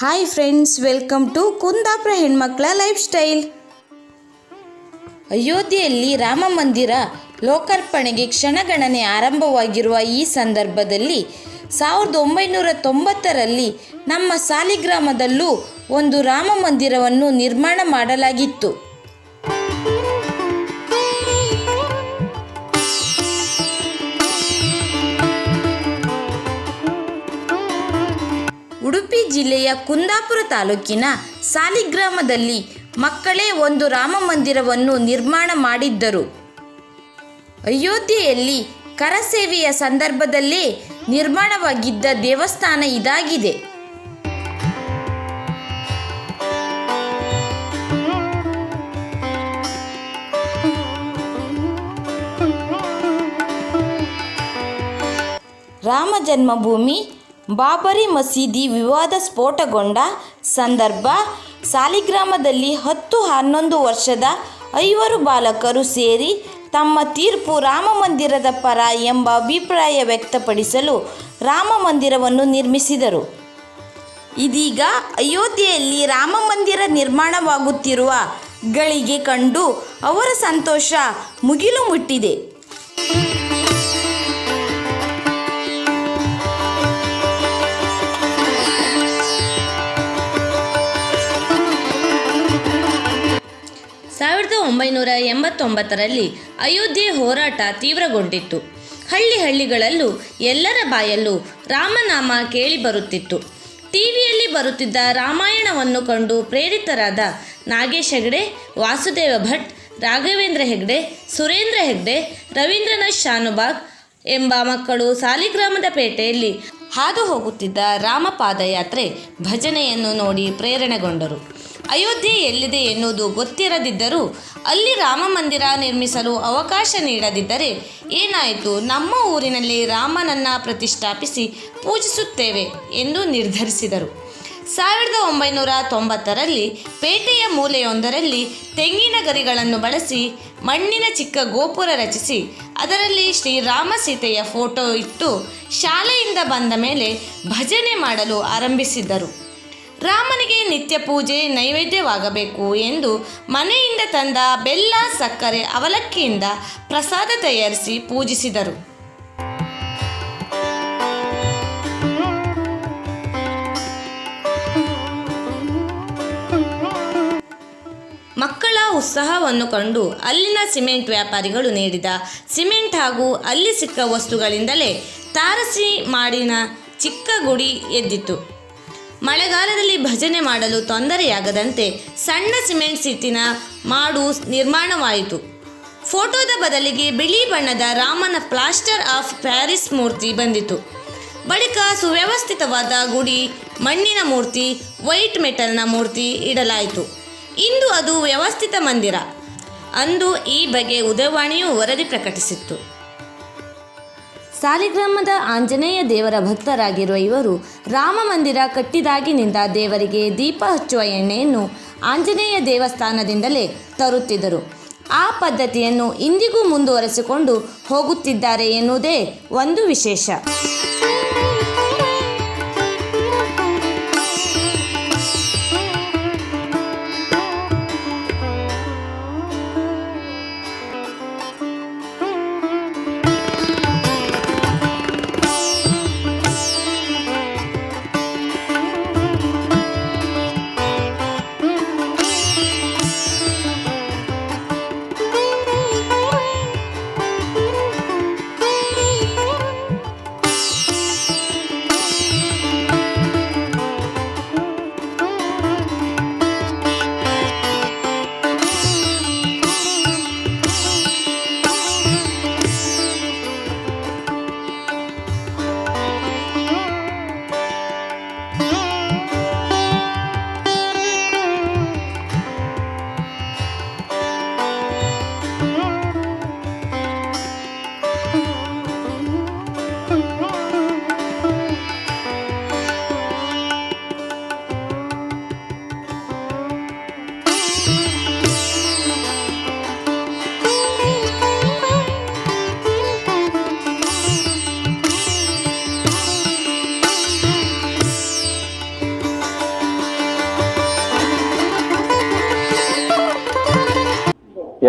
Hi friends welcome to Kundapura ಹೆಣ್ಮಕ್ಳ life style ಅಯೋಧ್ಯೆಯಲ್ಲಿ ರಾಮ ಮಂದಿರ ಲೋಕಾರ್ಪಣೆಗೆ ಕ್ಷಣಗಣನೆ ಆರಂಭವಾಗಿರುವ ಈ ಸಂದರ್ಭದಲ್ಲಿ ಸಾವಿರದ ಒಂಬೈನೂರ ತೊಂಬತ್ತರಲ್ಲಿ ನಮ್ಮ ಸಾಲಿಗ್ರಾಮದಲ್ಲೂ ಒಂದು ರಾಮ ಮಂದಿರವನ್ನು ನಿರ್ಮಾಣ ಮಾಡಲಾಗಿತ್ತು. ಜಿಲ್ಲೆಯ ಕುಂದಾಪುರ ತಾಲೂಕಿನ ಸಾಲಿಗ್ರಾಮದಲ್ಲಿ ಮಕ್ಕಳೇ ಒಂದು ರಾಮ ಮಂದಿರವನ್ನು ನಿರ್ಮಾಣ ಮಾಡಿದ್ದರು. ಅಯೋಧ್ಯೆಯಲ್ಲಿ ಕರಸೇವೆಯ ಸಂದರ್ಭದಲ್ಲೇ ನಿರ್ಮಾಣವಾಗಿದ್ದ ದೇವಸ್ಥಾನ ಇದಾಗಿದೆ. ರಾಮ ಜನ್ಮಭೂಮಿ ಬಾಬರಿ ಮಸೀದಿ ವಿವಾದ ಸ್ಫೋಟಗೊಂಡ ಸಂದರ್ಭ. ಸಾಲಿಗ್ರಾಮದಲ್ಲಿ ಹತ್ತು ಹನ್ನೊಂದು ವರ್ಷದ ಐವರು ಬಾಲಕರು ಸೇರಿ ತಮ್ಮ ತೀರ್ಪು ರಾಮ ಮಂದಿರದ ಪರ ಎಂಬ ಅಭಿಪ್ರಾಯ ವ್ಯಕ್ತಪಡಿಸಲು ರಾಮ ಮಂದಿರವನ್ನು ನಿರ್ಮಿಸಿದರು. ಇದೀಗ ಅಯೋಧ್ಯೆಯಲ್ಲಿ ರಾಮ ಮಂದಿರ ನಿರ್ಮಾಣವಾಗುತ್ತಿರುವ ಗಳಿಗೆ ಕಂಡು ಅವರ ಸಂತೋಷ ಮುಗಿಲು ಮುಟ್ಟಿದೆ. ಒಂಬೈನೂರ ಎಂಬತ್ತೊಂಬತ್ತರಲ್ಲಿ ಅಯೋಧ್ಯೆ ಹೋರಾಟ ತೀವ್ರಗೊಂಡಿತ್ತು. ಹಳ್ಳಿ ಹಳ್ಳಿಗಳಲ್ಲೂ ಎಲ್ಲರ ಬಾಯಲ್ಲೂ ರಾಮನಾಮ ಕೇಳಿಬರುತ್ತಿತ್ತು ಟಿವಿಯಲ್ಲಿ ಬರುತ್ತಿದ್ದ ರಾಮಾಯಣವನ್ನು ಕಂಡು ಪ್ರೇರಿತರಾದ ನಾಗೇಶ್ ಹೆಗ್ಡೆ, ವಾಸುದೇವ ಭಟ್, ರಾಘವೇಂದ್ರ ಹೆಗ್ಡೆ, ಸುರೇಂದ್ರ ಹೆಗ್ಡೆ, ರವೀಂದ್ರನಾಥ್ ಶಾನುಬಾಗ್ ಎಂಬ ಮಕ್ಕಳು ಸಾಲಿಗ್ರಾಮದ ಪೇಟೆಯಲ್ಲಿ ಹಾದು ಹೋಗುತ್ತಿದ್ದ ರಾಮ ಪಾದಯಾತ್ರೆ ಭಜನೆಯನ್ನು ನೋಡಿ ಪ್ರೇರಣೆಗೊಂಡರು. ಅಯೋಧ್ಯೆ ಎಲ್ಲಿದೆ ಎನ್ನುವುದು ಗೊತ್ತಿರದಿದ್ದರೂ ಅಲ್ಲಿ ರಾಮ ಮಂದಿರ ನಿರ್ಮಿಸಲು ಅವಕಾಶ ನೀಡದಿದ್ದರೆ ಏನಾಯಿತು? ನಮ್ಮ ಊರಿನಲ್ಲಿ ರಾಮನನ್ನು ಪ್ರತಿಷ್ಠಾಪಿಸಿ ಪೂಜಿಸುತ್ತೇವೆ ಎಂದು ನಿರ್ಧರಿಸಿದರು. ಸಾವಿರದ ಒಂಬೈನೂರ ತೊಂಬತ್ತರಲ್ಲಿ ಪೇಟೆಯ ಮೂಲೆಯೊಂದರಲ್ಲಿ ತೆಂಗಿನ ಗರಿಗಳನ್ನು ಬಳಸಿ ಮಣ್ಣಿನ ಚಿಕ್ಕ ಗೋಪುರ ರಚಿಸಿ ಅದರಲ್ಲಿ ಶ್ರೀರಾಮ ಸೀತೆಯ ಫೋಟೋ ಇಟ್ಟು ಶಾಲೆಯಿಂದ ಬಂದ ಮೇಲೆ ಭಜನೆ ಮಾಡಲು ಆರಂಭಿಸಿದ್ದರು. ರಾಮನಿಗೆ ನಿತ್ಯ ಪೂಜೆ ನೈವೇದ್ಯವಾಗಬೇಕು ಎಂದು ಮನೆಯಿಂದ ತಂದ ಬೆಲ್ಲ, ಸಕ್ಕರೆ, ಅವಲಕ್ಕಿಯಿಂದ ಪ್ರಸಾದ ತಯಾರಿಸಿ ಪೂಜಿಸಿದರು. ಮಕ್ಕಳ ಉತ್ಸಾಹವನ್ನು ಕಂಡು ಅಲ್ಲಿನ ಸಿಮೆಂಟ್ ವ್ಯಾಪಾರಿಗಳು ನೀಡಿದ ಸಿಮೆಂಟ್ ಹಾಗೂ ಅಲ್ಲಿ ಸಿಕ್ಕ ವಸ್ತುಗಳಿಂದಲೇ ತಾರಸಿ ಮಾಡಿನ ಚಿಕ್ಕ ಗುಡಿ ಎದ್ದಿತು ಮಳೆಗಾಲದಲ್ಲಿ ಭಜನೆ ಮಾಡಲು ತೊಂದರೆಯಾಗದಂತೆ ಸಣ್ಣ ಸಿಮೆಂಟ್ ಸಿಟ್ಟಿನ ಮಾಡು ನಿರ್ಮಾಣವಾಯಿತು. ಫೋಟೋದ ಬದಲಿಗೆ ಬಿಳಿ ಬಣ್ಣದ ರಾಮನ ಪ್ಲಾಸ್ಟರ್ ಆಫ್ ಪ್ಯಾರಿಸ್ ಮೂರ್ತಿ ಬಂದಿತು. ಬಳಿಕ ಸುವ್ಯವಸ್ಥಿತವಾದ ಗುಡಿ, ಮಣ್ಣಿನ ಮೂರ್ತಿ, ವೈಟ್ ಮೆಟಲ್ನ ಮೂರ್ತಿ ಇಡಲಾಯಿತು. ಇಂದು ಅದು ವ್ಯವಸ್ಥಿತ ಮಂದಿರ. ಅಂದು ಈ ಬಗ್ಗೆ ಉದಯವಾಣಿಯು ವರದಿ ಪ್ರಕಟಿಸಿತ್ತು. ಸಾಲಿಗ್ರಾಮದ ಆಂಜನೇಯ ದೇವರ ಭಕ್ತರಾಗಿರುವ ಇವರು ರಾಮ ಮಂದಿರ ಕಟ್ಟಿದಾಗಿನಿಂದ ದೇವರಿಗೆ ದೀಪ ಹಚ್ಚುವ ಎಣ್ಣೆಯನ್ನು ಆಂಜನೇಯ ದೇವಸ್ಥಾನದಿಂದಲೇ ತರುತ್ತಿದ್ದರು. ಆ ಪದ್ಧತಿಯನ್ನು ಇಂದಿಗೂ ಮುಂದುವರೆಸಿಕೊಂಡು ಹೋಗುತ್ತಿದ್ದಾರೆ ಎನ್ನುವುದೇ ಒಂದು ವಿಶೇಷ.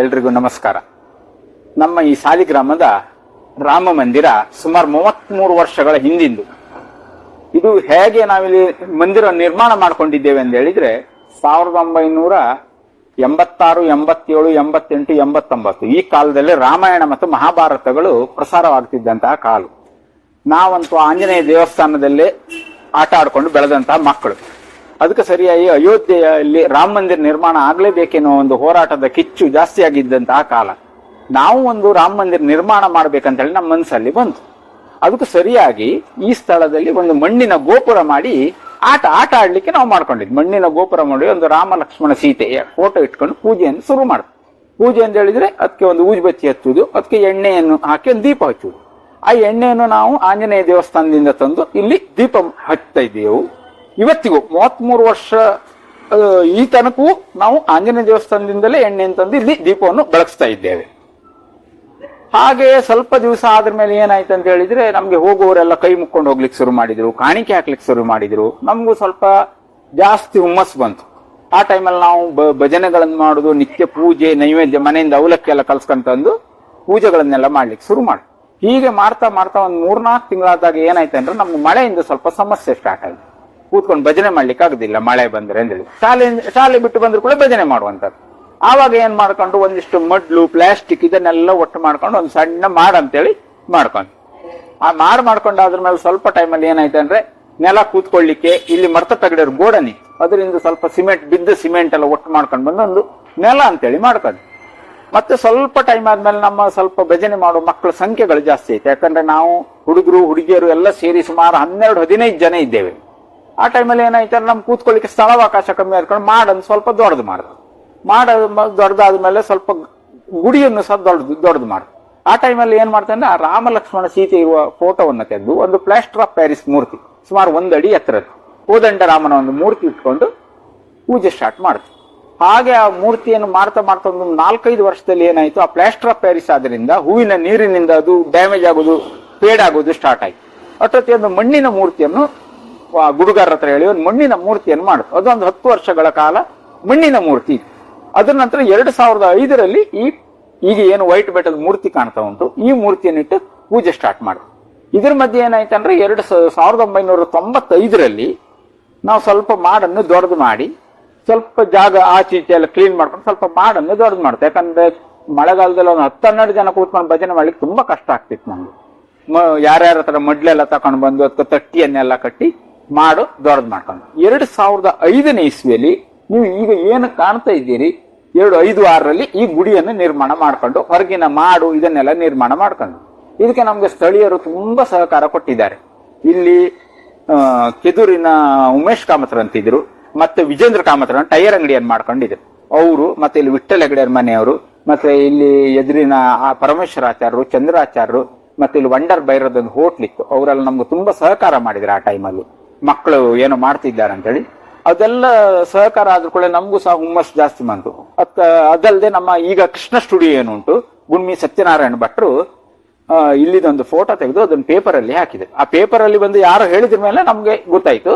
ಎಲ್ರಿಗೂ ನಮಸ್ಕಾರ. ನಮ್ಮ ಈ ಸಾಲಿಗ್ರಾಮದ ರಾಮ ಮಂದಿರ ಸುಮಾರು ಮೂವತ್ಮೂರು ವರ್ಷಗಳ ಹಿಂದಿಂದು. ಇದು ಹೇಗೆ ನಾವಿಲ್ಲಿ ಮಂದಿರ ನಿರ್ಮಾಣ ಮಾಡ್ಕೊಂಡಿದ್ದೇವೆ ಅಂತ ಹೇಳಿದ್ರೆ, ಸಾವಿರದ ಒಂಬೈನೂರ ಎಂಬತ್ತಾರು, ಎಂಬತ್ತೇಳು, ಎಂಬತ್ತೆಂಟು, ಎಂಬತ್ತೊಂಬತ್ತು, ಈ ಕಾಲದಲ್ಲಿ ರಾಮಾಯಣ ಮತ್ತು ಮಹಾಭಾರತಗಳು ಪ್ರಸಾರವಾಗ್ತಿದ್ದಂತಹ ಕಾಲು. ನಾವಂತೂ ಆಂಜನೇಯ ದೇವಸ್ಥಾನದಲ್ಲೇ ಆಟ ಆಡ್ಕೊಂಡು ಬೆಳೆದಂತಹ ಮಕ್ಕಳು. ಅದಕ್ಕೆ ಸರಿಯಾಗಿ ಅಯೋಧ್ಯೆಯಲ್ಲಿ ರಾಮ ಮಂದಿರ ನಿರ್ಮಾಣ ಆಗ್ಲೇಬೇಕೆನ್ನೋ ಒಂದು ಹೋರಾಟದ ಕಿಚ್ಚು ಜಾಸ್ತಿ ಆಗಿದ್ದಂತಹ ಕಾಲ. ನಾವು ಒಂದು ರಾಮ ಮಂದಿರ ನಿರ್ಮಾಣ ಮಾಡ್ಬೇಕಂತ ಹೇಳಿ ನಮ್ಮ ಮನಸ್ಸಲ್ಲಿ ಬಂತು. ಅದಕ್ಕೆ ಸರಿಯಾಗಿ ಈ ಸ್ಥಳದಲ್ಲಿ ಒಂದು ಮಣ್ಣಿನ ಗೋಪುರ ಮಾಡಿ ಆಟ ಆಟ ಆಡ್ಲಿಕ್ಕೆ ನಾವು ಮಾಡ್ಕೊಂಡಿದ್ವಿ. ಮಣ್ಣಿನ ಗೋಪುರ ಮಾಡಿ ಒಂದು ರಾಮ ಲಕ್ಷ್ಮಣ ಸೀತೆಯ ಫೋಟೋ ಇಟ್ಕೊಂಡು ಪೂಜೆಯನ್ನು ಶುರು ಮಾಡಿದ್ವಿ ಪೂಜೆ ಅಂತ ಹೇಳಿದ್ರೆ ಅದಕ್ಕೆ ಒಂದು ಊಜ್ಬತ್ತಿ ಹಚ್ಚುವುದು, ಅದಕ್ಕೆ ಎಣ್ಣೆಯನ್ನು ಹಾಕಿ ಒಂದು ದೀಪ ಹಚ್ಚುವುದು. ಆ ಎಣ್ಣೆಯನ್ನು ನಾವು ಆಂಜನೇಯ ದೇವಸ್ಥಾನದಿಂದ ತಂದು ಇಲ್ಲಿ ದೀಪ ಹಚ್ತಾ ಇವತ್ತಿಗೂ ಮೂವತ್ಮೂರು ವರ್ಷ ಈ ತನಕವೂ ನಾವು ಆಂಜನೇಯ ದೇವಸ್ಥಾನದಿಂದಲೇ ಎಣ್ಣೆ ತಂದು ಇಲ್ಲಿ ದೀಪವನ್ನು ಬೆಳಗಿಸ್ತಾ ಇದ್ದೇವೆ. ಹಾಗೆ ಸ್ವಲ್ಪ ದಿವಸ ಆದ್ರ ಮೇಲೆ ಏನಾಯ್ತು ಅಂತ ಹೇಳಿದ್ರೆ ನಮ್ಗೆ ಹೋಗುವವರೆಲ್ಲ ಕೈ ಮುಕ್ಕೊಂಡು ಹೋಗ್ಲಿಕ್ಕೆ ಶುರು ಮಾಡಿದ್ರು, ಕಾಣಿಕೆ ಹಾಕ್ಲಿಕ್ಕೆ ಶುರು ಮಾಡಿದ್ರು. ನಮಗೂ ಸ್ವಲ್ಪ ಜಾಸ್ತಿ ಹುಮ್ಮಸ್ ಬಂತು. ಆ ಟೈಮಲ್ಲಿ ನಾವು ಭಜನೆಗಳನ್ನು ಮಾಡುದು, ನಿತ್ಯ ಪೂಜೆ, ನೈವೇದ್ಯ, ಮನೆಯಿಂದ ಅವಲಕ್ಕಿ ಎಲ್ಲ ಕಲ್ಸ್ಕೊಂತಂದು ಪೂಜೆಗಳನ್ನೆಲ್ಲ ಮಾಡ್ಲಿಕ್ಕೆ ಶುರು ಮಾಡಿ. ಹೀಗೆ ಮಾಡ್ತಾ ಮಾಡ್ತಾ ಒಂದ್ ಮೂರ್ನಾಲ್ಕು ತಿಂಗಳಾದಾಗ ಏನಾಯ್ತು ಅಂದ್ರೆ ನಮ್ಗೆ ಮಳೆಯಿಂದ ಸ್ವಲ್ಪ ಸಮಸ್ಯೆ ಸ್ಟಾರ್ಟ್ ಆಯ್ತು. ಕೂತ್ಕೊಂಡು ಭಜನೆ ಮಾಡ್ಲಿಕ್ಕೆ ಆಗುದಿಲ್ಲ, ಮಳೆ ಬಂದ್ರೆ ಅಂತೇಳಿ. ಶಾಲೆ ಶಾಲೆ ಬಿಟ್ಟು ಬಂದ್ರು ಕೂಡ ಭಜನೆ ಮಾಡುವಂತದ್ದು ಆವಾಗ ಏನ್ ಮಾಡ್ಕೊಂಡು ಒಂದಿಷ್ಟು ಮಡ್ಲು ಪ್ಲಾಸ್ಟಿಕ್ ಇದನ್ನೆಲ್ಲ ಒಟ್ಟು ಮಾಡ್ಕೊಂಡು ಒಂದು ಸಣ್ಣ ಮಾಡ್ ಅಂತೇಳಿ ಮಾಡ್ಕೊಂಡು. ಆ ಮಾಡ್ ಮಾಡ್ಕೊಂಡಾದ್ರ ಮೇಲೆ ಸ್ವಲ್ಪ ಟೈಮಲ್ಲಿ ಏನಾಯ್ತು ಅಂದ್ರೆ ನೆಲ ಕೂತ್ಕೊಳ್ಳಿಕ್ಕೆ ಇಲ್ಲಿ ಮರ್ತ ತಗಡಿರೋ ಗೋಡನಿ ಅದರಿಂದ ಸ್ವಲ್ಪ ಸಿಮೆಂಟ್, ಬಿದ್ದ ಸಿಮೆಂಟ್ ಎಲ್ಲ ಒಟ್ಟು ಮಾಡ್ಕೊಂಡು ಬಂದು ಒಂದು ನೆಲ ಅಂತೇಳಿ ಮಾಡ್ಕೊಂಡು. ಮತ್ತೆ ಸ್ವಲ್ಪ ಟೈಮ್ ಆದ್ಮೇಲೆ ನಮ್ಮ ಸ್ವಲ್ಪ ಭಜನೆ ಮಾಡುವ ಮಕ್ಕಳ ಸಂಖ್ಯೆಗಳು ಜಾಸ್ತಿ ಐತೆ. ಯಾಕಂದ್ರೆ ನಾವು ಹುಡುಗರು, ಹುಡುಗಿಯರು ಎಲ್ಲ ಸೇರಿ ಸುಮಾರು ಹನ್ನೆರಡು, ಹದಿನೈದು ಜನ ಇದ್ದೇವೆ. ಆ ಟೈಮಲ್ಲಿ ಏನಾಯ್ತು ಅಂದ್ರೆ ನಮ್ ಕೂತ್ಕೊಳ್ಳಿಕ್ಕೆ ಸ್ಥಳಾವಕಾಶ ಕಮ್ಮಿ ಆದ್ಕೊಂಡು ಮಾಡನ್ನು ಸ್ವಲ್ಪ ದೊಡ್ಡದು ಮಾಡಿದ್ರು ಮಾಡ ದೊಡ್ಡದಾದ್ಮೇಲೆ ಸ್ವಲ್ಪ ಗುಡಿಯನ್ನು ಸಹ ದೊಡ್ಡದು ದೊಡ್ಡದು ಮಾಡಿದ್ರು ಆ ಟೈಮಲ್ಲಿ ಏನು ಮಾಡ್ತಾನೆ ಆ ರಾಮ ಲಕ್ಷ್ಮಣ ಸೀತೆ ಇರುವ ಫೋಟೋವನ್ನು ತೆಗೆದು ಒಂದು ಪ್ಲಾಸ್ಟರ್ ಆಫ್ ಪ್ಯಾರಿಸ್ ಮೂರ್ತಿ, ಸುಮಾರು ಒಂದಡಿ ಎತ್ತರದ್ದು. ಕೋದಂಡ ರಾಮನ ಒಂದು ಮೂರ್ತಿ ಇಟ್ಕೊಂಡು ಪೂಜೆ ಸ್ಟಾರ್ಟ್ ಮಾಡ್ತು. ಹಾಗೆ ಆ ಮೂರ್ತಿಯನ್ನು ಮಾಡ್ತಾ ಮಾಡ್ತಾ ಒಂದು ನಾಲ್ಕೈದು ವರ್ಷದಲ್ಲಿ ಏನಾಯ್ತು, ಆ ಪ್ಲಾಸ್ಟರ್ ಆಫ್ ಪ್ಯಾರಿಸ್ ಆದ್ರಿಂದ ಹೂವಿನ ನೀರಿನಿಂದ ಅದು ಡ್ಯಾಮೇಜ್ ಆಗೋದು ಫೇಡ್ ಆಗೋದು ಸ್ಟಾರ್ಟ್ ಆಯಿತು. ಅಷ್ಟೊತ್ತಿ ಒಂದು ಮಣ್ಣಿನ ಮೂರ್ತಿಯನ್ನು ಗುಡುಗಾರ ಹತ್ರ ಹೇಳಿ ಒಂದು ಮಣ್ಣಿನ ಮೂರ್ತಿಯನ್ನು ಮಾಡುದು ಅದೊಂದು ಹತ್ತು ವರ್ಷಗಳ ಕಾಲ ಮಣ್ಣಿನ ಮೂರ್ತಿ. ಅದರ ನಂತರ ಎರಡು ಸಾವಿರದ ಐದರಲ್ಲಿ ಈ ಈಗ ಏನು ವೈಟ್ ಬೆಟ್ಟದ ಮೂರ್ತಿ ಕಾಣ್ತಾ ಉಂಟು, ಈ ಮೂರ್ತಿಯನ್ನಿಟ್ಟು ಪೂಜೆ ಸ್ಟಾರ್ಟ್ ಮಾಡಿದ್ರು ಇದ್ರ ಮಧ್ಯೆ ಏನಾಯ್ತಂದ್ರೆ ಎರಡು ಸಾವಿರದ ಒಂಬೈನೂರ ತೊಂಬತ್ತೈದರಲ್ಲಿ ನಾವು ಸ್ವಲ್ಪ ಮಾಡನ್ನು ದೊಡ್ಡದು ಮಾಡಿ, ಸ್ವಲ್ಪ ಜಾಗ ಆಚೆ ಈಚೆ ಎಲ್ಲ ಕ್ಲೀನ್ ಮಾಡ್ಕೊಂಡು ಸ್ವಲ್ಪ ಮಾಡನ್ನು ದೊಡ್ಡದು ಮಾಡುತ್ತೆ ಯಾಕಂದ್ರೆ ಮಳೆಗಾಲದಲ್ಲಿ ಒಂದು ಹತ್ತು ಹನ್ನೆರಡು ಜನ ಕೂತ್ಕೊಂಡು ಭಜನೆ ಮಾಡ್ಲಿಕ್ಕೆ ತುಂಬಾ ಕಷ್ಟ ಆಗ್ತಿತ್ತು ನಮ್ಗೆ. ಯಾರ್ಯಾರ ಹತ್ರ ಮಡ್ಲೆಲ್ಲ ತಕೊಂಡು ಬಂದು ಅದಕ್ಕೆ ತಟ್ಟಿಯನ್ನೆಲ್ಲ ಕಟ್ಟಿ ಮಾಡು, ದೊಡ್ಡದು ಮಾಡ್ಕೊಂಡು. ಎರಡು ಸಾವಿರದ ಐದನೇ ಇಸ್ವಿಯಲ್ಲಿ ನೀವು ಈಗ ಏನು ಕಾಣ್ತಾ ಇದ್ದೀರಿ? ಎರಡು ಐದು ಆರರಲ್ಲಿ ಈ ಗುಡಿಯನ್ನು ನಿರ್ಮಾಣ ಮಾಡ್ಕೊಂಡು, ಹೊರಗಿನ ಮಾಡು ಇದನ್ನೆಲ್ಲ ನಿರ್ಮಾಣ ಮಾಡ್ಕೊಂಡು. ಇದಕ್ಕೆ ನಮ್ಗೆ ಸ್ಥಳೀಯರು ತುಂಬಾ ಸಹಕಾರ ಕೊಟ್ಟಿದ್ದಾರೆ. ಇಲ್ಲಿ ಕೆದುರಿನ ಉಮೇಶ್ ಕಾಮತ್ರ ಅಂತಿದ್ರು, ಮತ್ತೆ ವಿಜೇಂದ್ರ ಕಾಮತ್ರ ಟೈರ್ ಅಂಗಡಿಯನ್ನು ಮಾಡ್ಕೊಂಡಿದ್ರು. ಅವರು, ಮತ್ತೆ ಇಲ್ಲಿ ವಿಠ್ಠಲ್ ಹೆಗಡೆಯರ್ ಮನೆಯವರು, ಮತ್ತೆ ಇಲ್ಲಿ ಎದುರಿನ ಆ ಪರಮೇಶ್ವರಾಚಾರ್ಯರು ಚಂದ್ರಾಚಾರ್ಯರು ಮತ್ತೆ ಇಲ್ಲಿ ವಂಡರ್ ಬೈರದೊಂದು ಹೋಟ್ಲಿತ್ತು ಅವರೆಲ್ಲ ನಮ್ಗೆ ತುಂಬಾ ಸಹಕಾರ ಮಾಡಿದ್ರು ಆ ಟೈಮಲ್ಲಿ ಮಕ್ಕಳು ಏನೋ ಮಾಡ್ತಿದ್ದಾರೆ ಅಂತೇಳಿ, ಅದೆಲ್ಲ ಸಹಕಾರ ಆದ್ರೂ ಕೂಡ ನಮಗೂ ಸಹ ಹುಮ್ಮಸ್ ಜಾಸ್ತಿ ಬಂತು. ಅದ ಅದಲ್ಲದೆ ನಮ್ಮ ಈಗ ಕೃಷ್ಣ ಸ್ಟುಡಿಯೋ ಏನು ಉಂಟು ಗುಣ್ಮಿ ಸತ್ಯನಾರಾಯಣ ಭಟ್ರು ಇಲ್ಲಿದೊಂದು ಫೋಟೋ ತೆಗೆದು ಅದನ್ನ ಪೇಪರ್ ಅಲ್ಲಿ ಹಾಕಿದೆ. ಆ ಪೇಪರ್ ಅಲ್ಲಿ ಬಂದು ಯಾರು ಹೇಳಿದ್ರ ಮೇಲೆ ನಮಗೆ ಗೊತ್ತಾಯ್ತು,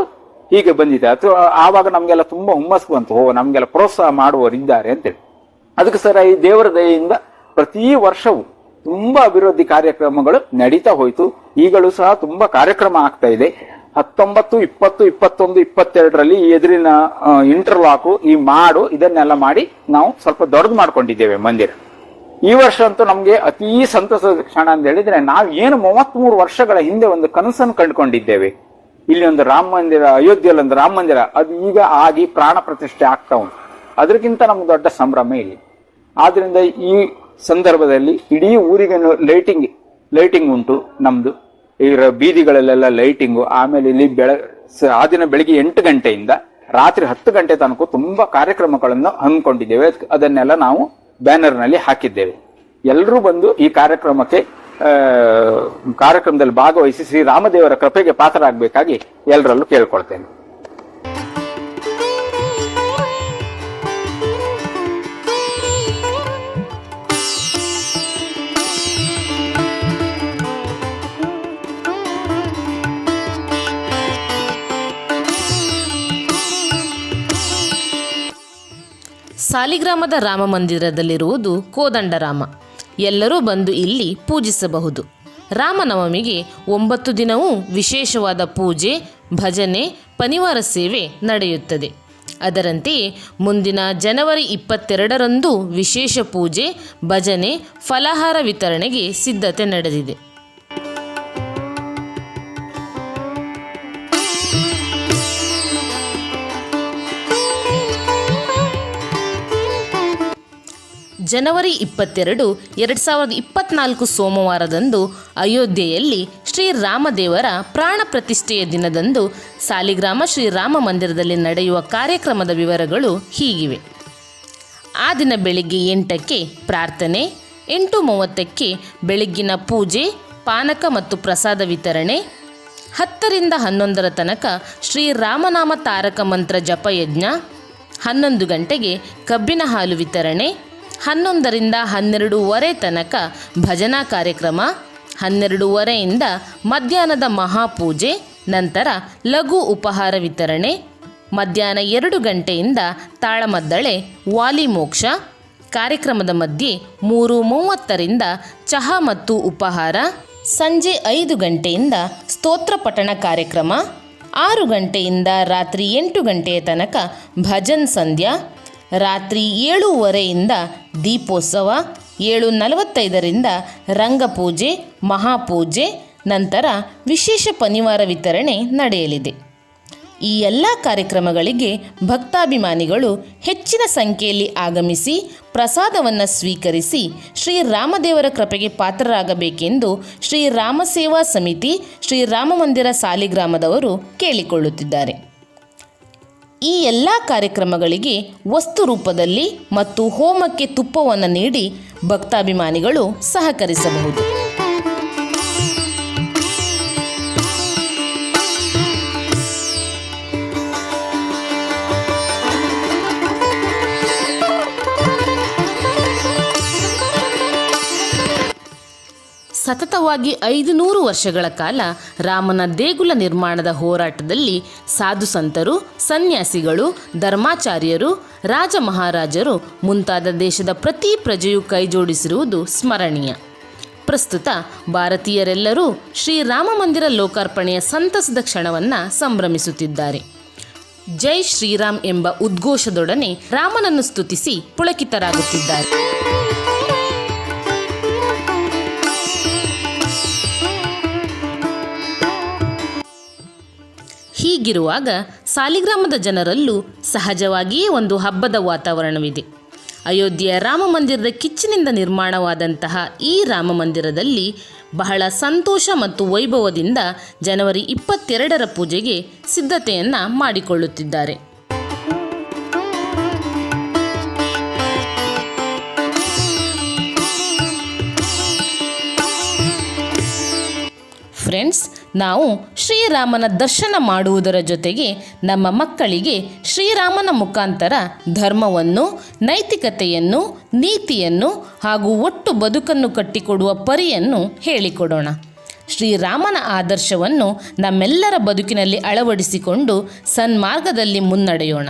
ಹೀಗೆ ಬಂದಿದೆ. ಅಥವಾ ಆವಾಗ ನಮಗೆಲ್ಲ ತುಂಬಾ ಹುಮ್ಮಸ್ ಬಂತು. ಓ ನಮಗೆಲ್ಲ ಪ್ರೋತ್ಸಾಹ ಮಾಡುವವರಿದ್ದಾರೆ ಅಂತೇಳಿ. ಅದಕ್ಕೆ ಸರ, ಈ ದೇವರ ದಯೆಯಿಂದ ಪ್ರತಿ ವರ್ಷವೂ ತುಂಬಾ ಅಭಿವೃದ್ಧಿ ಕಾರ್ಯಕ್ರಮಗಳು ನಡೀತಾ ಹೋಯ್ತು. ಈಗಲೂ ಸಹ ತುಂಬಾ ಕಾರ್ಯಕ್ರಮ ಆಗ್ತಾ ಇದೆ. ಹತ್ತೊಂಬತ್ತು, ಇಪ್ಪತ್ತು, ಇಪ್ಪತ್ತೊಂದು, ಇಪ್ಪತ್ತೆರಡರಲ್ಲಿ ಈ ಎದುರಿನ ಇಂಟರ್ಲಾಕು ಈ ಮಾಡು, ಇದನ್ನೆಲ್ಲ ಮಾಡಿ ನಾವು ಸ್ವಲ್ಪ ದೊಡ್ಡದು ಮಾಡ್ಕೊಂಡಿದ್ದೇವೆ ಮಂದಿರ. ಈ ವರ್ಷ ಅಂತೂ ನಮಗೆ ಅತೀ ಸಂತಸದ ಕ್ಷಣ ಅಂತ ಹೇಳಿದ್ರೆ ನಾವು ಏನು ಮೂವತ್ಮೂರು ವರ್ಷಗಳ ಹಿಂದೆ ಒಂದು ಕನಸನ್ನು ಕಂಡುಕೊಂಡಿದ್ದೇವೆ. ಇಲ್ಲಿ ಒಂದು ರಾಮ ಮಂದಿರ, ಅಯೋಧ್ಯೆಯಲ್ಲಿ ಒಂದು ರಾಮ ಮಂದಿರ, ಅದು ಈಗ ಆಗಿ ಪ್ರಾಣ ಪ್ರತಿಷ್ಠೆ ಆಗ್ತಾ ಉಂಟು. ಅದಕ್ಕಿಂತ ನಮ್ಗೆ ದೊಡ್ಡ ಸಂಭ್ರಮ ಇಲ್ಲಿ. ಆದ್ರಿಂದ ಈ ಸಂದರ್ಭದಲ್ಲಿ ಇಡೀ ಊರಿಗೆ ಲೈಟಿಂಗ್ ಲೈಟಿಂಗ್ ಉಂಟು ನಮ್ದು. ಈ ಬೀದಿಗಳಲ್ಲೆಲ್ಲ ಲೈಟಿಂಗು, ಆಮೇಲೆ ಇಲ್ಲಿ ಬೆಳ ಆ ದಿನ ಬೆಳಿಗ್ಗೆ ಎಂಟು ಗಂಟೆಯಿಂದ ರಾತ್ರಿ ಹತ್ತು ಗಂಟೆ ತನಕ ತುಂಬಾ ಕಾರ್ಯಕ್ರಮಗಳನ್ನು ಹಮ್ಮಿಕೊಂಡಿದ್ದೇವೆ ಅದನ್ನೆಲ್ಲ ನಾವು ಬ್ಯಾನರ್ನಲ್ಲಿ ಹಾಕಿದ್ದೇವೆ. ಎಲ್ಲರೂ ಬಂದು ಈ ಕಾರ್ಯಕ್ರಮಕ್ಕೆ ಕಾರ್ಯಕ್ರಮದಲ್ಲಿ ಭಾಗವಹಿಸಿ ಶ್ರೀ ರಾಮದೇವರ ಕೃಪೆಗೆ ಪಾತ್ರರಾಗಬೇಕಾಗಿ ಎಲ್ಲರಲ್ಲೂ ಕೇಳ್ಕೊಳ್ತೇನೆ. ಸಾಲಿಗ್ರಾಮದ ರಾಮ ಮಂದಿರದಲ್ಲಿರುವುದು ಕೋದಂಡರಾಮ. ಎಲ್ಲರೂ ಬಂದು ಇಲ್ಲಿ ಪೂಜಿಸಬಹುದು. ರಾಮನವಮಿಗೆ ಒಂಬತ್ತು ದಿನವೂ ವಿಶೇಷವಾದ ಪೂಜೆ, ಭಜನೆ, ಪನಿವಾರ ಸೇವೆ ನಡೆಯುತ್ತದೆ. ಅದರಂತೆಯೇ ಮುಂದಿನ ಜನವರಿ ಇಪ್ಪತ್ತೆರಡರಂದು ವಿಶೇಷ ಪೂಜೆ, ಭಜನೆ, ಫಲಾಹಾರ ವಿತರಣೆಗೆ ಸಿದ್ಧತೆ ನಡೆದಿದೆ. ಜನವರಿ ಇಪ್ಪತ್ತೆರಡು, ಎರಡು ಸಾವಿರದ ಇಪ್ಪತ್ನಾಲ್ಕು ಸೋಮವಾರದಂದು ಅಯೋಧ್ಯೆಯಲ್ಲಿ ಶ್ರೀರಾಮದೇವರ ಪ್ರಾಣ ಪ್ರತಿಷ್ಠೆಯ ದಿನದಂದು ಸಾಲಿಗ್ರಾಮ ಶ್ರೀರಾಮ ಮಂದಿರದಲ್ಲಿ ನಡೆಯುವ ಕಾರ್ಯಕ್ರಮದ ವಿವರಗಳು ಹೀಗಿವೆ. ಆ ದಿನ ಬೆಳಿಗ್ಗೆ ಎಂಟಕ್ಕೆ ಪ್ರಾರ್ಥನೆ, ಎಂಟು ಮೂವತ್ತಕ್ಕೆ ಬೆಳಗ್ಗಿನ ಪೂಜೆ, ಪಾನಕ ಮತ್ತು ಪ್ರಸಾದ ವಿತರಣೆ, ಹತ್ತರಿಂದ ಹನ್ನೊಂದರ ತನಕ ಶ್ರೀರಾಮನಾಮ ತಾರಕ ಮಂತ್ರ ಜಪಯಜ್ಞ, ಹನ್ನೊಂದು ಗಂಟೆಗೆ ಕಬ್ಬಿನ ಹಾಲು ವಿತರಣೆ ಹನ್ನೊಂದರಿಂದ ಹನ್ನೆರಡೂವರೆ ತನಕ ಭಜನಾ ಕಾರ್ಯಕ್ರಮ, ಹನ್ನೆರಡೂವರೆಯಿಂದ ಮಧ್ಯಾಹ್ನದ ಮಹಾಪೂಜೆ, ನಂತರ ಲಘು ಉಪಹಾರ ವಿತರಣೆ, ಮಧ್ಯಾಹ್ನ ಎರಡು ಗಂಟೆಯಿಂದ ತಾಳಮದ್ದಳೆ, ವಾಲಿ ಮೋಕ್ಷ, ಕಾರ್ಯಕ್ರಮದ ಮಧ್ಯೆ ಮೂರು ಮೂವತ್ತರಿಂದ ಚಹಾ ಮತ್ತು ಉಪಹಾರ, ಸಂಜೆ ಐದು ಗಂಟೆಯಿಂದ ಸ್ತೋತ್ರ ಪಠಣ ಕಾರ್ಯಕ್ರಮ, ಆರು ಗಂಟೆಯಿಂದ ರಾತ್ರಿ ಎಂಟು ಗಂಟೆಯ ತನಕ ಭಜನ್ ಸಂಧ್ಯಾ ರಾತ್ರಿ ಏಳೂವರೆಯಿಂದ ದೀಪೋತ್ಸವ ಏಳು ನಲವತ್ತೈದರಿಂದ ರಂಗಪೂಜೆ, ಮಹಾಪೂಜೆ, ನಂತರ ವಿಶೇಷ ಪನಿವಾರ ವಿತರಣೆ ನಡೆಯಲಿದೆ. ಈ ಎಲ್ಲ ಕಾರ್ಯಕ್ರಮಗಳಿಗೆ ಭಕ್ತಾಭಿಮಾನಿಗಳು ಹೆಚ್ಚಿನ ಸಂಖ್ಯೆಯಲ್ಲಿ ಆಗಮಿಸಿ ಪ್ರಸಾದವನ್ನು ಸ್ವೀಕರಿಸಿ ಶ್ರೀರಾಮದೇವರ ಕೃಪೆಗೆ ಪಾತ್ರರಾಗಬೇಕೆಂದು ಶ್ರೀರಾಮ ಸೇವಾ ಸಮಿತಿ ಶ್ರೀರಾಮ ಮಂದಿರ ಸಾಲಿಗ್ರಾಮದವರು ಕೇಳಿಕೊಳ್ಳುತ್ತಿದ್ದಾರೆ. ಈ ಎಲ್ಲ ಕಾರ್ಯಕ್ರಮಗಳಿಗೆ ವಸ್ತು ರೂಪದಲ್ಲಿ ಮತ್ತು ಹೋಮಕ್ಕೆ ತುಪ್ಪವನ್ನು ನೀಡಿ ಭಕ್ತಾಭಿಮಾನಿಗಳು ಸಹಕರಿಸಬಹುದು. ಸತತವಾಗಿ ಐದು ನೂರು ವರ್ಷಗಳ ಕಾಲ ರಾಮನ ದೇಗುಲ ನಿರ್ಮಾಣದ ಹೋರಾಟದಲ್ಲಿ ಸಾಧು ಸಂತರು, ಸನ್ಯಾಸಿಗಳು, ಧರ್ಮಾಚಾರ್ಯರು, ರಾಜ ಮಹಾರಾಜರು ಮುಂತಾದ ದೇಶದ ಪ್ರತಿ ಪ್ರಜೆಯು ಕೈಜೋಡಿಸಿರುವುದು ಸ್ಮರಣೀಯ. ಪ್ರಸ್ತುತ ಭಾರತೀಯರೆಲ್ಲರೂ ಶ್ರೀರಾಮ ಮಂದಿರ ಲೋಕಾರ್ಪಣೆಯ ಸಂತಸದ ಕ್ಷಣವನ್ನು ಸಂಭ್ರಮಿಸುತ್ತಿದ್ದಾರೆ. ಜೈ ಶ್ರೀರಾಮ್ ಎಂಬ ಉದ್ಘೋಷದೊಡನೆ ರಾಮನನ್ನು ಸ್ತುತಿಸಿ ಪುಳಕಿತರಾಗುತ್ತಿದ್ದಾರೆ. ಹೀಗಿರುವಾಗ ಸಾಲಿಗ್ರಾಮದ ಜನರಲ್ಲೂ ಸಹಜವಾಗಿಯೇ ಒಂದು ಹಬ್ಬದ ವಾತಾವರಣವಿದೆ. ಅಯೋಧ್ಯೆಯ ರಾಮ ಮಂದಿರದ ಕಿಚ್ಚಿನಿಂದ ನಿರ್ಮಾಣವಾದಂತಹ ಈ ರಾಮ ಮಂದಿರದಲ್ಲಿ ಬಹಳ ಸಂತೋಷ ಮತ್ತು ವೈಭವದಿಂದ ಜನವರಿ ಇಪ್ಪತ್ತೆರಡರ ಪೂಜೆಗೆ ಸಿದ್ಧತೆಯನ್ನು ಮಾಡಿಕೊಳ್ಳುತ್ತಿದ್ದಾರೆ. ಫ್ರೆಂಡ್ಸ್ ನಾವು ಶ್ರೀರಾಮನ ದರ್ಶನ ಮಾಡುವುದರ ಜೊತೆಗೆ ನಮ್ಮ ಮಕ್ಕಳಿಗೆ ಶ್ರೀರಾಮನ ಮುಖಾಂತರ ಧರ್ಮವನ್ನು, ನೈತಿಕತೆಯನ್ನು, ನೀತಿಯನ್ನು ಹಾಗೂ ಒಟ್ಟು ಬದುಕನ್ನು ಕಟ್ಟಿಕೊಡುವ ಪರಿಯನ್ನು ಹೇಳಿಕೊಡೋಣ. ಶ್ರೀರಾಮನ ಆದರ್ಶವನ್ನು ನಮ್ಮೆಲ್ಲರ ಬದುಕಿನಲ್ಲಿ ಅಳವಡಿಸಿಕೊಂಡು ಸನ್ಮಾರ್ಗದಲ್ಲಿ ಮುನ್ನಡೆಯೋಣ.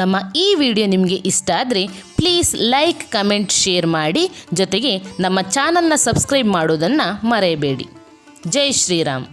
ನಮ್ಮ ಈ ವಿಡಿಯೋ ನಿಮಗೆ ಇಷ್ಟ ಆದರೆ ಪ್ಲೀಸ್ ಲೈಕ್, ಕಮೆಂಟ್, ಶೇರ್ ಮಾಡಿ. ಜೊತೆಗೆ ನಮ್ಮ ಚಾನಲ್ನ ಸಬ್ಸ್ಕ್ರೈಬ್ ಮಾಡೋದನ್ನು ಮರೆಯಬೇಡಿ. ಜೈ ಶ್ರೀರಾಮ್